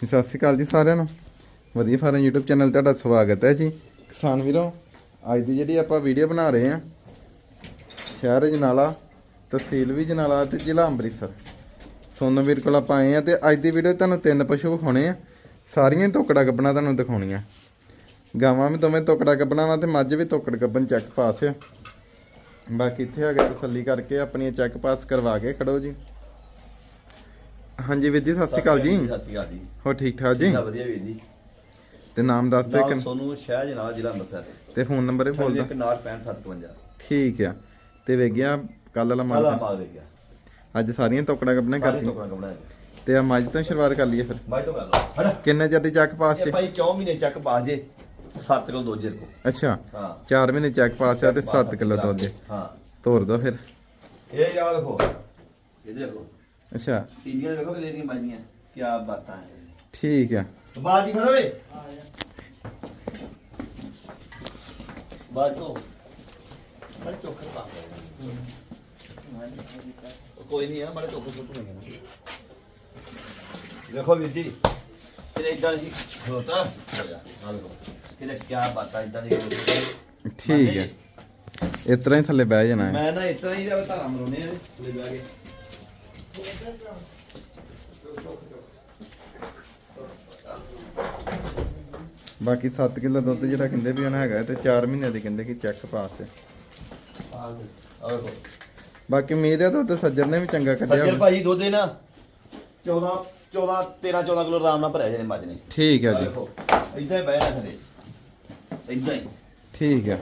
ਸਤਿ ਸ਼੍ਰੀ ਅਕਾਲ ਜੀ ਸਾਰਿਆਂ ਨੂੰ। ਵਧੀਆ ਫਾਰਮ YouTube ਚੈਨਲ ਤੁਹਾਡਾ ਸਵਾਗਤ ਹੈ ਜੀ। ਕਿਸਾਨ ਵੀਰੋ, ਅੱਜ ਦੀ ਜਿਹੜੀ ਆਪਾਂ ਵੀਡੀਓ ਬਣਾ ਰਹੇ ਹਾਂ, ਸ਼ਹਿਰ ਜਨਾਲਾ, ਤਹਿਸੀਲ ਵੀ ਜਨਾਲਾ ਤੇ ਜ਼ਿਲ੍ਹਾ ਅੰਮ੍ਰਿਤਸਰ। ਸੋਨੂ ਵੀਰ ਕੋਲ ਆਪਾਂ ਆਏ ਆ ਤੇ ਅੱਜ ਦੀ ਵੀਡੀਓ ਤੁਹਾਨੂੰ ਤਿੰਨ ਪਸ਼ੂ ਵਿਖਾਉਣੇ ਆ। ਸਾਰੀਆਂ ਹੀ ਤੋਕੜਾ ਗੱਬਣਾ ਤੁਹਾਨੂੰ ਦਿਖਾਉਣੀਆਂ। ਗਾਵਾਂ ਵੀ ਦੋਵੇਂ ਤੋਕੜਾ ਗੱਬਣਾ ਵਾ ਤੇ ਮੱਝ ਵੀ ਤੋਕੜ ਗੱਬਣ ਚੈੱਕ ਪਾਸ ਆ। ਬਾਕੀ ਇੱਥੇ ਆ ਕੇ ਤਸੱਲੀ ਕਰਕੇ ਆਪਣੀਆਂ ਚੈੱਕ ਪਾਸ ਕਰਵਾ ਕੇ ਖੜੋ ਜੀ। ਹਾਂਜੀ ਵੀਰ ਜੀ ਸਤਿ ਸ਼੍ਰੀ ਅਕਾਲ ਜੀ। ਸਤਿ ਸ਼੍ਰੀ ਅਕਾਲ ਜੀ ਹੋ ਠੀਕ ਠਾਕ ਜੀ? ਵਧੀਆ ਵੀਰ ਜੀ। ਤੇ ਨਾਮ ਦੱਸ ਦਿਓ ਇੱਕ। ਸੋਨੂੰ ਸ਼ਹਿਰ ਜਨਾਬ ਜ਼ਿਲ੍ਹਾ ਅੰਮ੍ਰਿਤਸਰ। ਤੇ ਫੋਨ ਨੰਬਰ ਵੀ ਬੋਲ ਦਿਓ। 196557 ਠੀਕ ਆ। ਤੇ ਵੇਖ ਗਿਆ ਕੱਲ ਵਾਲਾ ਮਾਲਾ ਮਾਲ ਮਾਲ ਵੇ ਗਿਆ। ਅੱਜ ਸਾਰੀਆਂ ਤੋਕੜਾ ਕੱਢਣੇ ਸਾਰੇ ਕਰਤੀ ਤੇ ਆ ਮੱਝ ਤੋਂ ਸ਼ੁਰੂਆਤ ਕਰ ਲਈਏ ਫਿਰ। ਮਾਈ ਤੋਂ ਕਰ ਲਓ। ਹੜਾ ਕਿੰਨੇ ਚਿਰ ਦੀ ਚੱਕ ਪਾਸ ਚ ਭਾਈ 4 ਮਹੀਨੇ ਚੱਕ ਬਾਜ ਜੇ 7 ਕਿਲੋ ਦੋ ਜਰ ਕੋ ਅੱਛਾ। ਹਾਂ। 4 ਮਹੀਨੇ ਚੱਕ ਪਾਸ ਆ ਤੇ 7 ਕਿਲੋ ਦੁੱਧ ਹਾਂ। ਤੋਰ ਦੋ ਫਿਰ। ਇਹ ਯਾਦ ਰੱਖੋ ਇਹ ਦੇਖੋ। ਅੱਛਾ। ਸੀਰੀਆਂ ਦੇਖੋ ਕਿਤੇ ਦੀਆਂ ਬਾਜੀਆਂ ਕੀ ਬਾਤਾਂ ਹੈ ਠੀਕ ਆ। ਬਾਜੀ ਫੜੋ ਵੇ ਬਾਜ ਬੜੇ ਚੋਖਰ ਪਾ। ਕੋਈ ਨਹੀਂ ਆ ਬੜੇ ਚੋਖਰ ਸੁੱਟ ਨਹੀਂ ਦੇਖੋ ਵੀਰ ਜੀ ਇਹ ਇਦਾਂ ਜੀ ਹੋਤਾ ਇਹਦਾ ਕੀ ਬਾਤਾਂ ਇਦਾਂ ਦੀ ਠੀਕ ਹੈ ਇਸ ਤਰ੍ਹਾਂ ਹੀ ਥੱਲੇ ਬਹਿ ਜਾਣਾ ਮੈਂ ਨਾ ਇਸ ਤਰ੍ਹਾਂ ਹੀ ਦਾ ਧਾਰਾ ਮਰੋਨੇ ਆ ਲੈ ਜਾ ਕੇ। ਬਾਕੀ 7 ਕਿਲੋ ਦੁੱਧ ਜਿਹੜਾ ਕਹਿੰਦੇ ਵੀ ਉਹਨਾਂ ਹੈਗਾ ਤੇ 4 ਮਹੀਨੇ ਦੀ ਕਹਿੰਦੇ ਕਿ ਚੈੱਕ ਪਾਸ ਹੈ। ਬਾਕੀ ਉਮੀਦ ਹੈ ਦੁੱਧ ਸੱਜਰ ਨੇ ਵੀ ਚੰਗਾ ਕੱਢਿਆ ਸੱਜਰ। ਭਾਜੀ ਦੁੱਧ ਇਹ ਨਾ 14 14 13 14 ਕਿਲੋ ਆਰਾਮ ਨਾਲ ਭਰਿਆ ਜਿਹਨੇ ਮੱਝ ਨੇ। ਠੀਕ ਹੈ ਜੀ। ਇਦਾਂ ਹੀ ਬਹਿ ਥਲੇ ਇਦਾਂ ਹੀ। ਠੀਕ ਹੈ।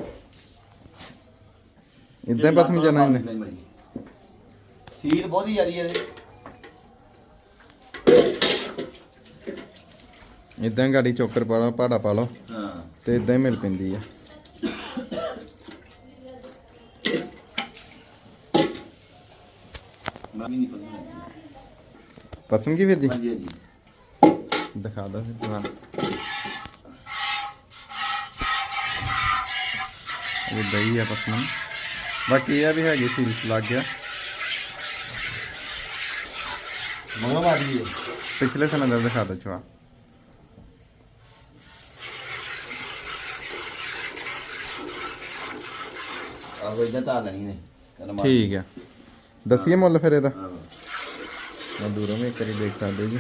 ਇਦਾਂ ਬਸ ਸਮਝਣਾ ਇਹਨੇ। ਸੀਲ ਬਹੁਤ ਜ਼ਿਆਦੀ ਹੈ ਇਹਦੇ। ਇਦਾਂ ਗਾੜੀ ਚੋਕਰ ਪਾ ਲਓ ਪਾੜਾ ਪਾ ਲਓ ਹਾਂ। ਤੇ ਇਦਾਂ ਹੀ ਮਿਲ ਪੈਂਦੀ ਆ। ਵੀ ਨਹੀਂ ਪਤਾ ਪਸੰਦ ਕੀ ਵੀਰ ਜੀ? ਹਾਂਜੀ ਹਾਂਜੀ। ਦਿਖਾ ਦੋ ਫਿਰ ਦੁਬਾਰਾ ਇਹ ਦਹੀਂ ਆ ਪਸੰਦ। ਬਾਕੀ ਇਹ ਆ ਵੀ ਹੈਗੀ ਸੀਲਸ ਲੱਗ ਗਿਆ। ਹੈ ਆਹੋ ਇਦਾਂ ਤਾਂ ਲੈਣੀ ਨੇ। ਕਹਿੰਦਾ ਮਾਰ। ਠੀਕ ਆ। ਦੱਸੀਏ ਮੁੱਲ ਫਿਰ ਇਹਦਾ। ਮੈਂ ਦੂਰੋਂ ਵੀ ਇੱਕ ਵਾਰੀ ਦੇਖ ਸਕਦੇ ਜੀ।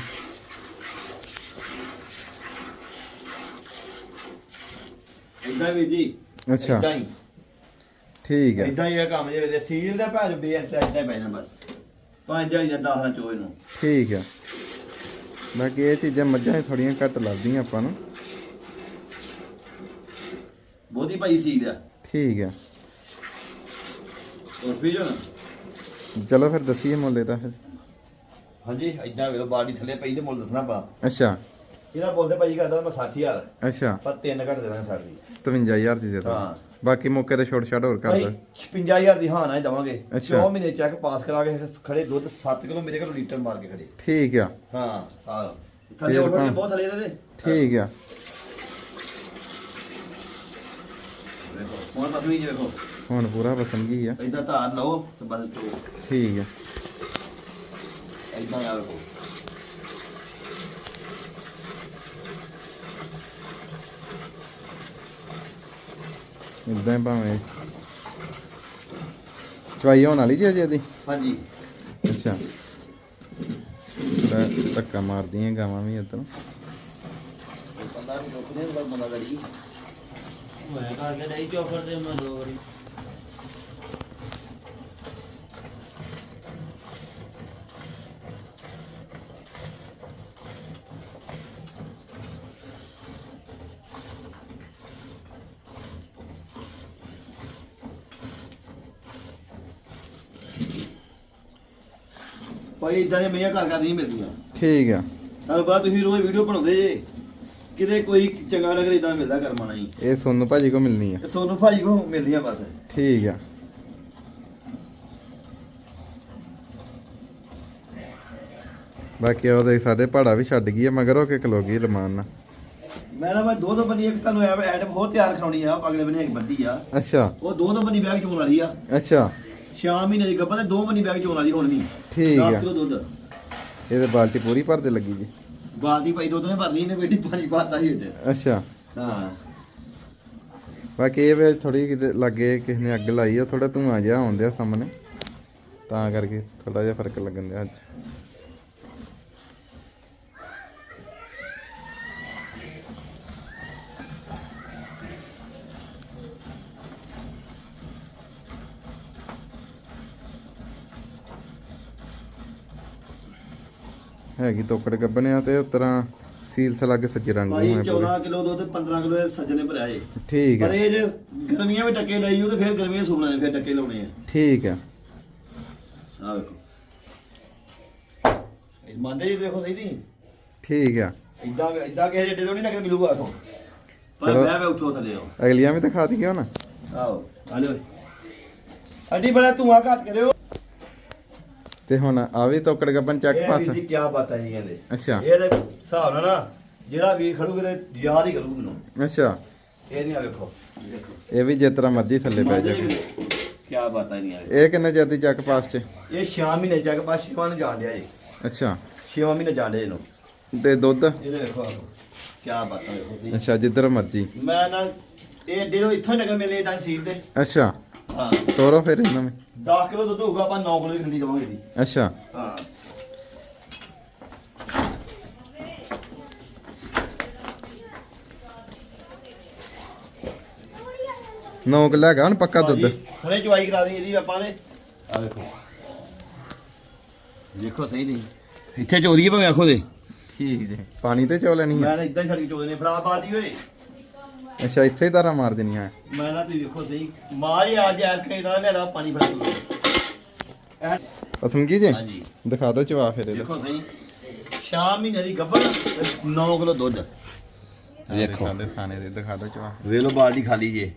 ਏਦਾਂ ਵੀ ਜੀ ਅੱਛਾ। ਇਦਾਂ ਹੀ। ਠੀਕ ਹੈ ਇਦਾਂ ਹੀ ਇਹ ਕੰਮ ਜੇ ਦੇ ਸੀਲ ਦਾ ਭਾਜ ਬੇਅੰਤ ਇਦਾਂ ਬੈਣਾ ਬਸ। ਪੰਜ ਜਾਲੀ ਦਾ ਦਾਹਰਾ ਚੋਏ ਨੂੰ। ਠੀਕ ਹੈ ਬਾਕੀ ਇਹ ਚੀਜ਼ਾਂ ਮੱਝਾਂ ਥੋੜੀਆਂ ਘੱਟ ਲੱਗਦੀਆਂ ਆਪਾਂ ਨੂੰ। ਬਹੁਤੀ ਭਾਈ ਸੀਲ ਆ। ਠੀਕ ਹੈ ਹੋਰ ਪੀ ਜੋ ਨਾ। ਚਲੋ ਫਿਰ ਦੱਸੀਏ ਮੁੱਲ ਇਹਦਾ ਫਿਰ। ਹਾਂਜੀ ਇਦਾਂ ਵੇਲੋ ਬਾਡੀ ਥੱਲੇ ਪਈ ਤੇ ਮੁੱਲ ਦੱਸਣਾ ਪਾ ਅੱਛਾ। ਇਹਦਾ ਬੋਲਦੇ ਭਾਈ ਕਰਦਾ ਮੈਂ 60000 ਅੱਛਾ। ਪਰ ਤਿੰਨ ਘੱਟ ਦੇਣਾ ਸਾਡੀ। ਦੀ 57000 ਦੀ ਦੇ ਦੋ ਹਾਂ। ਬਾਕੀ ਮੌਕੇ ਤੇ ਛੋਟ ਛਾਟ ਹੋਰ ਕਰ ਭਾਈ ਦੋ। 56000 ਦੀ ਹਾਂ ਨਾ ਹੀ ਦਵਾਂਗੇ। ਅੱਛਾ। 4 ਮਹੀਨੇ ਚੈੱਕ ਪਾਸ ਕਰਾ ਕੇ ਖੜੇ ਦੁੱਧ 7 ਕਿਲੋ ਮੇਰੇ ਘਰੋਂ ਲੀਟਰ ਮਾਰ ਕੇ ਖੜੇ। ਠੀਕ ਆ। ਹਾਂ ਆ ਥੱਲੇ ਫੇਰ ਉੱਠ ਕੇ ਭਾਵੇਂ- ਬਹੁਤ ਥੱਲੇ ਇਹਦੇ। ਠੀਕ ਆ। ਦੇਖੋ ਹੁਣ ਪਤਨੀ ਜੀ ਦੇਖੋ। ਹੁਣ ਪੂਰਾ ਪਸੰਦ ਗਈ ਆ। ਇਦਾਂ ਧਾਰ ਲਓ ਤੇ ਬਸ ਚੋ ਠੀਕ ਆ। ਇਦਾਂ ਯਾਰ ਕੋ ਇਦਾਂ ਹੀ ਭਾਵੇਂ। ਚਵਾਈ ਹੋਣ ਵਾਲੀ ਜੀ ਅਜੇ ਦੀ ਹਾਂਜੀ। ਅੱਛਾ। ਤਾਂ ਧੱਕਾ ਮਾਰਦੀਆਂ ਗਾਵਾਂ ਵੀ ਇੱਧਰ। ਬੰਦਾ ਨੂੰ ਰੁਕਦੇ ਉਹਦਾ ਬੰਦਾ ਗੜੀ। ਮੈਂ ਨਹੀਂ ਮੈਂ ਦੋ ਵਾਰੀ। ਭਾਈ ਇਦਾਂ ਦੀਆਂ ਮਈਆਂ ਘਰ ਘਰ ਨਹੀਂ ਮਿਲਦੀਆਂ। ਠੀਕ ਆ। ਨਾਲ ਬਾਅਦ ਤੁਸੀਂ ਰੋਜ਼ ਵੀਡੀਓ ਬਣਾਉਂਦੇ ਜੇ। ਕਿਤੇ ਕੋਈ ਚੰਗਾ ਨਗਰ ਇਦਾਂ ਮਿਲਦਾ ਕਰਮਾਣਾ ਹੀ। ਇਹ ਸੋਨੂ ਭਾਜੀ ਕੋ ਮਿਲਣੀ ਆ। ਸੋਨੂੰ ਭਾਈ ਕੋ ਮਿਲਦੀਆਂ ਬਸ। ਠੀਕ ਆ। ਬਾਕੀ ਉਹ ਦੇਖ ਸਕਦੇ ਪਹਾੜਾ ਵੀ ਛੱਡ ਗਈ ਆ ਮਗਰ ਹੋ ਕੇ ਖਲੋ ਗਈ ਰਮਾਨ ਨਾਲ। ਮੈਂ ਨਾ ਮੈਂ ਦੋ ਦੋ ਬੰਨੀ ਇੱਕ ਤੁਹਾਨੂੰ ਐਟਮ ਹੋਰ ਤਿਆਰ ਕਰਾਉਣੀ ਆ ਅਗਲੇ ਬੰਨੇ ਇੱਕ ਬੱਦੀ ਆ। ਅੱਛਾ। ਉਹ ਦੋ ਦੋ ਬੰਨੀ ਬੈਗ ਚੋਣ ਵਾਲੀ ਆ। ਅੱਛਾ। ਛੇ ਮਹੀਨੇ ਦੀ ਗੱਭਾ ਤੇ ਦੋ ਬੰਨੀ ਬੈਗ ਚੋਣ ਵਾਲੀ ਹੁਣ ਵੀ ਠੀਕ 10 ਆ। ਕਿਲੋ ਦੁੱਧ। ਇਹਦੇ ਬਾਲਟੀ ਪੂਰੀ ਭਰਦੇ ਲੱਗੀ ਜੀ। ਬਾਲਟੀ ਭਾਈ ਦੋ ਤਿੰਨ ਭਰਨੀ ਇਹਨੇ ਬੇਟੀ ਪਾਣੀ ਪਾਤਾ ਸੀ ਉਹਦੇ ਅੱਛਾ। ਹਾਂ। ਬਾਕੀ ਇਹ ਵੇ ਥੋੜੀ ਕਿਤੇ ਲੱਗੇ ਕਿਸੇ ਨੇ ਅੱਗ ਲਾਈ ਆ ਥੋੜਾ ਧੂਆਂ ਜਿਹਾ ਆਉਂਦਿਆ ਸਾਹਮਣੇ। ਤਾਂ ਕਰਕੇ ਥੋੜਾ ਜਿਹਾ ਫ਼ਰਕ ਲੱਗਣ ਦਿਆ ਅੱਜ। ਹੈਗੀ ਤੋਕੜ ਗੱਬਣਿਆ ਤੇ ਉਸ ਤਰ੍ਹਾਂ ਸੀਲਸ ਲੱਗ ਸੱਜੇ ਰੰਗ ਭਾਈ ਨੂੰ ਹੈ ਪੂਰੇ। 14 ਕਿਲੋ ਦੁੱਧ 15 ਕਿਲੋ ਸੱਜਣੇ ਭਰਿਆ ਏ। ਠੀਕ ਪਰ ਹੈ। ਇਹ ਜੇ ਗਰਮੀਆਂ ਵਿੱਚ ਟੱਕੇ ਲਈ ਉਹ ਤੇ ਫਿਰ ਗਰਮੀਆਂ ਸੁਪਨਾ ਨੇ ਫਿਰ ਟੱਕੇ ਲਾਉਣੇ ਆ। ਠੀਕ ਹੈ। ਆ ਵੇਖੋ। ਇਹ ਮੰਦੇ ਜੀ ਦੇਖੋ ਸਹੀ ਠੀਕ ਹੈ। ਇਦਾਂ ਇਦਾਂ ਕਿਸੇ ਜੱਡੇ ਤੋਂ ਨਹੀਂ ਨਕਲ ਮਿਲੂਗਾ ਆਖੋ। ਪਰ ਚਲੋ। ਬਹਿ ਬਹਿ ਉੱਠੋ ਥੱਲੇ ਆਓ। ਅਗਲੀਆਂ ਵੀ ਦਿਖਾ ਦਈਏ ਹੁਣ। ਆਓ ਆ ਲਿਓ। ਅੱਡੀ ਬੜਾ ਧੂਆ ਘੱਟ ਕਰਿਓ। ਤੇ ਹੁਣ ਆ ਵੀ ਤੋਕੜ ਗੱਬਨ ਚੱਕ ਇਹ ਪਾਸ। ਵੀਰ ਦੀ ਕੀ ਬਾਤ ਹੈ ਜੀ ਕਹਿੰਦੇ ਅੱਛਾ ਇਹਦੇ ਹਿਸਾਬ ਨਾਲ ਨਾ ਜਿਹੜਾ ਵੀਰ ਖੜੂਗਾ ਤੇ ਯਾਦ ਹੀ ਕਰੂ ਮੈਨੂੰ। ਅੱਛਾ। ਇਹ ਨਹੀਂ ਆ ਵੇਖੋ। ਦੇਖੋ। ਇਹ ਵੀ ਜਿਸ ਤਰ੍ਹਾਂ ਮਰਜ਼ੀ ਥੱਲੇ ਪੈ ਜਾਵੇ। ਕੀ ਬਾਤ ਹੈ ਨਹੀਂ ਇਹ ਕਿੰਨੇ ਚਿਰ ਦੀ ਚੱਕ ਪਾਸ ਚ? ਇਹ 6 ਮਹੀਨੇ ਚੱਕ ਪਾ ਛੇਵਾਂ ਨੂੰ ਜਾਣ ਡਿਆ ਜੀ ਅੱਛਾ। 6 ਮਹੀਨੇ ਜਾਣ ਡਿਆ ਇਹਨੂੰ। ਤੇ ਦੁੱਧ? ਇਹਦੇ ਵੇਖੋ ਕੀ ਬਾਤ ਹੈ ਅੱਛਾ ਜਿੱਧਰ ਮਰਜ਼ੀ। ਮੈਂ ਨਾ ਇਹ ਤੋਂ ਇੱਥੋਂ ਨਗਰ ਮਿਲਨੇ ਤਾਂ ਸੀਲ ਤੇ। ਅੱਛਾ। ਹਾਂ। ਤੋਰੋ ਫਿਰ ਇਹਨਾਂ ਵਿੱਚ 10 ਕਿਲੋ ਦੁੱਧ ਹੋਊਗਾ ਆਪਾਂ 9 ਕਿਲੋ ਦੀ ਠੰਡੀ ਦਵਾਂਗੇ ਦੀ ਅੱਛਾ। ਹਾਂ। ਨੌ ਕਿੱਲਾ ਹੈਗਾ ਹੁਣ ਪੱਕਾ ਦੁੱਧ। ਭਾਜੀ, ਹੁਣੇ ਚਵਾਈ ਕਰਾ ਦੇਣੀ ਇਹਦੀ ਆਪਾਂ ਨੇ ਆ ਵੇਖੋ ਦੇਖੋ ਸਹੀ ਨਹੀਂ। ਇੱਥੇ ਚੋਦੀਏ ਭਾਵੇਂ ਆਖੋ ਦੇ। ਠੀਕ ਜੀ। ਪਾਣੀ ਤੇ ਚੋ ਲੈਣੀ ਹੈ ਮੈਂ ਇਦਾਂ ਹੀ ਛੱਡ ਕੇ ਚੋਦੇ ਨੇ ਫੜਾ ਬਾਦੀ ਓਏ ਅੱਛਾ ਇੱਥੇ ਹੀ ਤਾਰਾ ਮਾਰ ਦੇਣੀ ਹੈ ਮੈਂ ਨਾ ਤੁਸੀਂ ਵੇਖੋ ਸਹੀ। ਮਾਰ ਹੀ ਆ ਜਾ ਕੇ ਦਾ ਨੇ ਪਾਣੀ ਫੜਾ ਦੋ ਪਸੰਦ ਕੀ ਜੀ? ਹਾਂਜੀ। ਦਿਖਾ ਦਿਓ ਚਵਾ ਫਿਰ ਇਹਦਾ। ਦੇਖੋ ਸਹੀ। ਸ਼ਾਮ ਮਹੀਨੇ ਦੀ ਗੱਭਣ 9 ਕਿਲੋ ਦੁੱਧ। ਵੇਖੋ ਦਿਓ ਖਾਣੇ ਦੇ ਦਿਖਾ ਦਿਓ ਚਵਾ ਵੇ ਲੋ ਬਾਲਟੀ ਖਾਲੀ ਜੇ।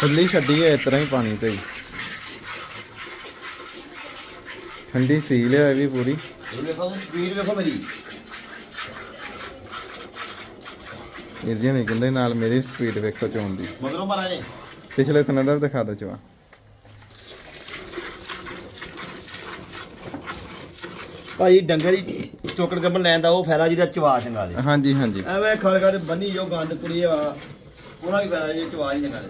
ਥੱਲੀ ਛੱਡੀ ਹੈ ਇਸ ਤਰ੍ਹਾਂ ਹੀ ਪਾਣੀ ਤੇ। ਠੰਡੀ ਸੀਲ ਹੈ ਵੀ ਪੂਰੀ। ਇਹ ਵੇਖੋ ਸਪੀਡ ਵੇਖੋ ਮੇਰੀ। ਵੀਰ ਜੀ ਨੇ ਕਹਿੰਦੇ ਨਾਲ ਮੇਰੀ ਸਪੀਡ ਵੇਖੋ ਚੋਣ ਦੀ। ਮਗਰੋਂ ਮਾਰਾ ਜੇ ਪਿਛਲੇ ਥਣਾ ਦਾ ਵੀ ਦਿਖਾ ਦਿਓ ਚਵਾ ਭਾਈ ਡੰਗਰ ਹੀ ਚੋਕੜ ਗੱਭਣ ਲੈਣ ਦਾ ਉਹ ਫਾਇਦਾ ਜਿਹਦਾ ਚਵਾ ਚੰਗਾ ਦੇ। ਹਾਂਜੀ ਹਾਂਜੀ। ਐਵੇਂ ਖੜ ਖੜ ਬੰਨੀ ਜੋ ਗੰਦ ਕੁੜੀ ਆ ਉਹਨਾਂ ਵੀ ਫਾਇਦਾ ਜੇ ਚਵਾ ਹੀ ਚੰਗਾ ਦੇ।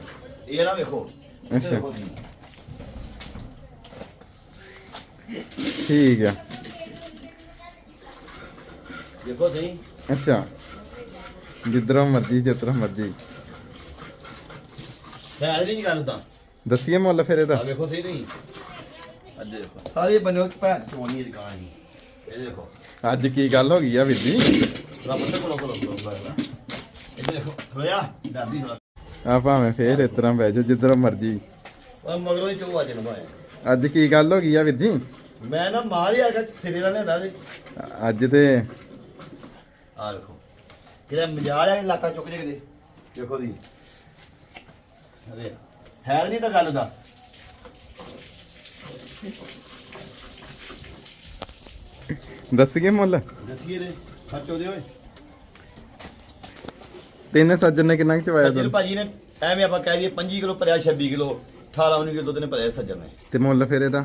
ਇਹ ਨਾ ਵੇਖੋ। ਅੱਛਾ। ਠੀਕ ਆ। ਦੇਖੋ ਸਹੀ। ਅੱਛਾ। ਜਿੱਧਰੋਂ ਮਰਜ਼ੀ ਜਿੱਧਰੋਂ ਮਰਜ਼ੀ। ਫਾਇਦਾ ਨਹੀਂ ਗੱਲ ਤਾਂ। ਦੱਸੀਏ ਮੁੱਲ ਫਿਰ ਆ ਇਹਦਾ ਵੇਖੋ ਸਹੀ ਨਹੀਂ। ਅੱਜ ਦੇਖੋ। ਸਾਰੇ ਬੰਨੋ ਭੈਣ ਚੋਣੀ ਦੁਕਾਨ ਹੀ ਇਹ ਦੇਖੋ। ਅੱਜ ਕੀ ਗੱਲ ਹੋ ਗਈ ਆ ਵੀਰ ਜੀ ਰੱਬ ਤੇ ਕੋਲੋਂ ਕੋਲੋਂ ਇਹ ਦੇਖੋ ਥੋੜਾ ਦਾਦੀ ਥੋੜਾ ਆ ਭਾਵੇਂ ਫੇਰ ਇਸ ਤਰ੍ਹਾਂ ਬਹਿ ਜਾ ਜਿੱਧਰੋਂ ਮਰਜ਼ੀ। ਆ ਮਗਰੋਂ ਹੀ ਚੋ ਅੱਜ ਲਵਾਇਆ ਅੱਜ ਕੀ ਗੱਲ ਹੋ ਗਈ ਆ ਵੀਰ ਜੀ ਮੈਂ ਨਾ ਮਾਰ ਹੀ ਆ ਕੇ ਸਿਰੇ ਦਾ ਲਿਆਂਦਾ ਤੇ ਅੱਜ ਤੇ ਆ ਵੇਖੋ। ਕਿਹਦਾ ਮਜਾਲ ਆ ਲਾਤਾ ਚੁੱਕ ਜੇ ਕਿਤੇ। ਦੇਖੋ ਦੀ ਅਰੇ ਹੈ ਨਹੀਂ ਤਾਂ ਗੱਲ ਦਾ। ਦੱਸੀਏ ਮੁੱਲ? ਦਸੀਏ ਦੇ ਖਰਚੋ ਦੇ ਓਏ। ਤਿੰਨ ਸੱਜਣ ਨੇ ਕਿੰਨਾ ਕੁ ਚਵਾਇਆ ਸੱਜਣ ਭਾਜੀ ਨੇ ਐਵੇਂ ਆਪਾਂ ਕਹਿ ਦਈਏ 25 ਕਿਲੋ ਭਰਿਆ 26 ਕਿਲੋ 18 19 ਕਿਲੋ ਦੁੱਧ ਨੇ ਭਰਿਆ ਸੱਜਣ ਨੇ। ਤੇ ਮੁੱਲ ਫਿਰ ਇਹਦਾ?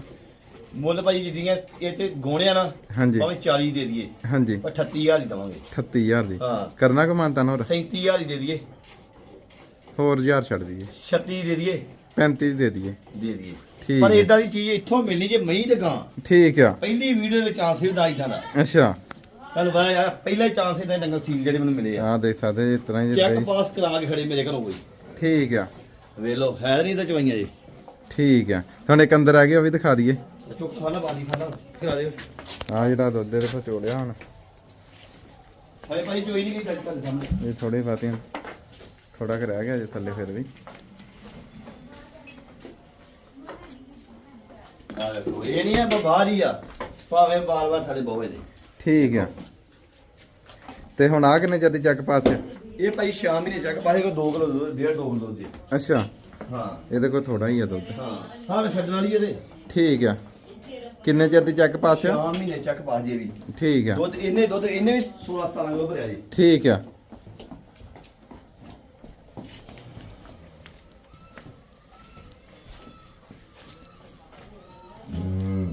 ਮੁੱਲ ਭਾਜੀ ਜਿੱਦੀਆਂ ਇਹ ਤੇ ਗੋਣਿਆ ਨਾ ਹਾਂਜੀ। ਭਾਵੇਂ 40 ਦੇ ਦਈਏ ਹਾਂਜੀ। ਪਰ 38000 ਦੀ ਦਵਾਂਗੇ। 38000 ਦੀ। ਹਾਂ। ਕਰਨਾ ਕੋ ਮਾਨਤਾ ਹੋਰ। 37000 ਦੀ ਦੇ ਦਈਏ। ਹੋਰ 1000 ਛੱਡ ਦਈਏ। 36 ਦੇ ਦਈਏ। 35 ਦੇ ਦਈਏ। ਦੇ ਦਈਏ। ਠੀਕ ਪਰ ਹੈ। ਇਦਾਂ ਦੀ ਚੀਜ਼ ਇੱਥੋਂ ਮਿਲਣੀ ਜੇ ਮਹੀਂ ਤੇ ਗਾਂ। ਠੀਕ ਆ। ਪਹਿਲੀ ਵੀਡੀਓ ਵਿੱਚ ਚਾਂਸ ਦਾ ਇਦਾਂ ਦਾ। ਅੱਛਾ। ਤੁਹਾਨੂੰ ਪਤਾ ਯਾਰ ਪਹਿਲਾ ਹੀ ਚਾਂਸ ਡੰਗਰ ਸੀਲ ਜਿਹੜੇ ਮੈਨੂੰ ਮਿਲੇ ਆ। ਆ ਦੇਖ ਸਕਦੇ ਜੀ, ਇਸ ਤਰ੍ਹਾਂ ਹੀ ਚੈੱਕ ਜਿੱਦਾਂ ਪਾਸ ਕਰਾ ਕੇ ਖੜੇ ਮੇਰੇ ਘਰੋਂ ਕੋਈ। ਹੀ। ਠੀਕ ਆ। ਵੇਖ ਲਓ ਹੈ ਨਹੀਂ ਤਾਂ ਚਵਾਈਆਂ ਜੀ। ਠੀਕ ਆ। ਹੁਣ ਇੱਕ ਅੰਦਰ ਆ ਗਿਆ ਉਹ ਵੀ ਦਿਖਾ ਦਈਏ। ਚੁੱਕ ਬਾਦੀ ਕਰਾ ਆ ਜਿਹੜਾ ਦੁੱਧ ਇਹਦੇ ਕੋਲ ਚੋਲਿਆ ਹੁਣ। ਹਾਏ ਭਾਈ ਚੋਈ ਨਹੀਂ ਗਈ ਚੱਲ ਚੱਲ ਸਾਹਮਣੇ। ਇਹ ਥੋੜੇ ਬਾਤੀਆਂ ਥੋੜਾ ਕੁ ਰਹਿ ਗਿਆ ਜੇ ਥੱਲੇ ਫਿਰ ਵੀ। ਆ ਵੇਖੋ ਇਹ ਨਹੀਂ ਆ ਮੈਂ ਬਾਹਰ ਹੀ ਆ। ਭਾਵੇਂ ਬਾਰ-ਬਾਰ ਸਾਡੇ ਬੋਵੇ ਦੇ। ਠੀਕ ਆ। ਤੇ ਹੁਣ ਆ ਕਿੰਨੇ ਜਦ ਚੱਕ ਪਾਸੇ ਇਹ ਭਾਈ ਸ਼ਾਮ ਹੀ ਨੇ ਚੱਕ ਪਾਸੇ ਕੋ 2 ਕਿਲੋ ਦੁੱਧ, ਡੇਢ 2 ਕਿਲੋ ਦੇ। ਅੱਛਾ। ਹਾਂ। ਇਹਦੇ ਕੋਲ ਥੋੜਾ ਹੀ ਆ ਦੁੱਧ। ਹਾਂ ਸਾਰੇ ਛੱਡਣ ਵਾਲੀ ਇਹਦੇ। ਠੀਕ ਆ। ਕਿੰਨੇ ਚਿਰ ਦੀ ਚੱਕ ਪਾਸੇ ਸ਼ਾਮ ਮਹੀਨੇ ਚੱਕ ਪਾ ਜੇ ਵੀ ਠੀਕ ਆ। ਦੁੱਧ ਇਹਨੇ ਦੁੱਧ ਇਹਨੇ ਵੀ 16 17 ਕਿਲੋ ਭਰਿਆ ਜੀ। ਠੀਕ ਆ।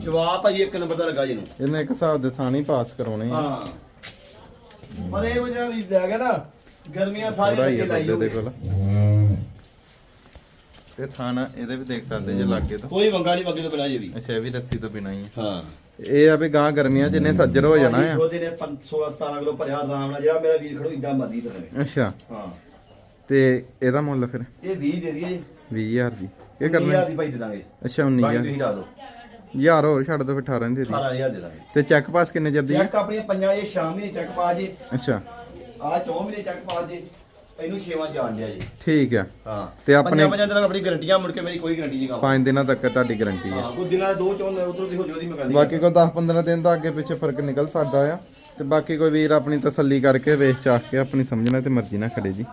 ਜਵਾਬ ਭਾਜੀ ਇੱਕ ਨੰਬਰ ਦਾ ਲੱਗਾ ਜੀ ਨੂੰ ਇਹਨੇ ਇੱਕ ਹਿਸਾਬ ਦੇ ਥਾਂ ਨਹੀਂ ਪਾਸ ਕਰਾਉਣੇ। ਆ ਹਾਂ। ਪਰ ਇਹ ਵਜ੍ਹਾ ਵੀ ਲੈ ਗਿਆ ਨਾ ਗਰਮੀਆਂ ਆ ਲੱਗੇ ਲਾਈ ਕੋਲ ਤੇ ਥਾਣਾ ਇਹਦੇ ਵੀ ਦੇਖ ਸਕਦੇ ਜੇ ਲਾਗੇ ਤੋਂ। ਕੋਈ ਵੰਗਾ ਨਹੀਂ ਵੰਗੇ ਤੋਂ ਬਿਨਾਂ ਜੀ ਵੀ ਅੱਛਾ ਇਹ ਵੀ ਰੱਸੀ ਤੋਂ ਬਿਨਾਂ ਹੀ। ਹਾਂ। ਇਹ ਆ ਵੀ ਗਾਂ ਗਰਮੀਆਂ ਜਿੰਨੇ ਸੱਜਰ ਹੋ ਜਾਣਾ ਆ। ਉਹਦੇ ਨੇ 16 17 ਕਿਲੋ ਭਰਿਆ ਆਰਾਮ ਨਾਲ ਜਿਹੜਾ ਮੇਰਾ ਵੀਰ ਖੜੋ ਇਦਾਂ ਮਰਦੀ ਤੇ ਅੱਛਾ। ਹਾਂ। ਤੇ ਇਹਦਾ ਮੁੱਲ ਫਿਰ? ਇਹ 20 ਦੇ ਦਈਏ। 20000 ਦੀ। ਇਹ ਕਰਨਾ ਦੀ ਭਾਈ ਦੇ ਦਾਂਗੇ। ਅੱਛਾ ਬਾਕੀ 19000 ਤੁਸੀਂ ਲਾ ਦਿਓ। ਯਾਰ ਹੋਰ ਛੱਡ ਦੋ ਫਿਰ 18 ਦੀ ਦੇ ਦੀ 18000 ਦੇ ਦਾਂਗੇ। ਤੇ ਚੈੱਕ ਪਾਸ ਕਿੰਨੇ ਚਿਰ ਦੀ ਆ? ਚੈੱਕ ਆਪਣੀਆਂ ਪੰਜਾਂ ਇਹ ਸ਼ਾਮ ਨੂੰ ਚੈੱਕ ਪਾ ਜੇ। ਅੱਛਾ। ਆ ਚੌਂ ਮਹੀਨੇ ਚੈੱਕ ਪਾ ਜੇ। ਇਹਨੂੰ ਛੇਵਾਂ ਜਾਣ ਦਿਆ ਜੀ। ਠੀਕ ਆ। ਹਾਂ। ਤੇ ਆਪਣੇ- ਪੰਜਾਂ ਪੰਜਾਂ ਦਿਨਾਂ ਆਪਣੀ ਗਾਰੰਟੀਆਂ ਮੁੜ ਕੇ ਮੇਰੀ ਕੋਈ ਗਾਰੰਟੀ ਨਹੀਂ ਕਾਵਾ 5 ਦਿਨਾਂ ਤੱਕ ਤੁਹਾਡੀ ਗਾਰੰਟੀ ਆ। ਹਾਂ ਕੋਈ ਦਿਨਾਂ ਦੋ ਚੌਂ ਉਧਰੋਂ ਦੀ ਹੋ ਦੀ ਮੈਂ ਕਹਿੰਦੀ ਬਾਕੀ ਕੋਈ 10 15 ਦਿਨ ਦਾ ਅੱਗੇ ਪਿੱਛੇ ਫ਼ਰਕ ਨਿਕਲ ਸਕਦਾ ਆ। ਤੇ ਬਾਕੀ ਕੋਈ ਵੀਰ ਆਪਣੀ ਤਸੱਲੀ ਕਰਕੇ ਵੇਚ ਚਾਖ ਕੇ ਆਪਣੀ ਸਮਝਣਾ ਤੇ ਮਰਜ਼ੀ ਨਾਲ ਖੜੇ ਜੀ।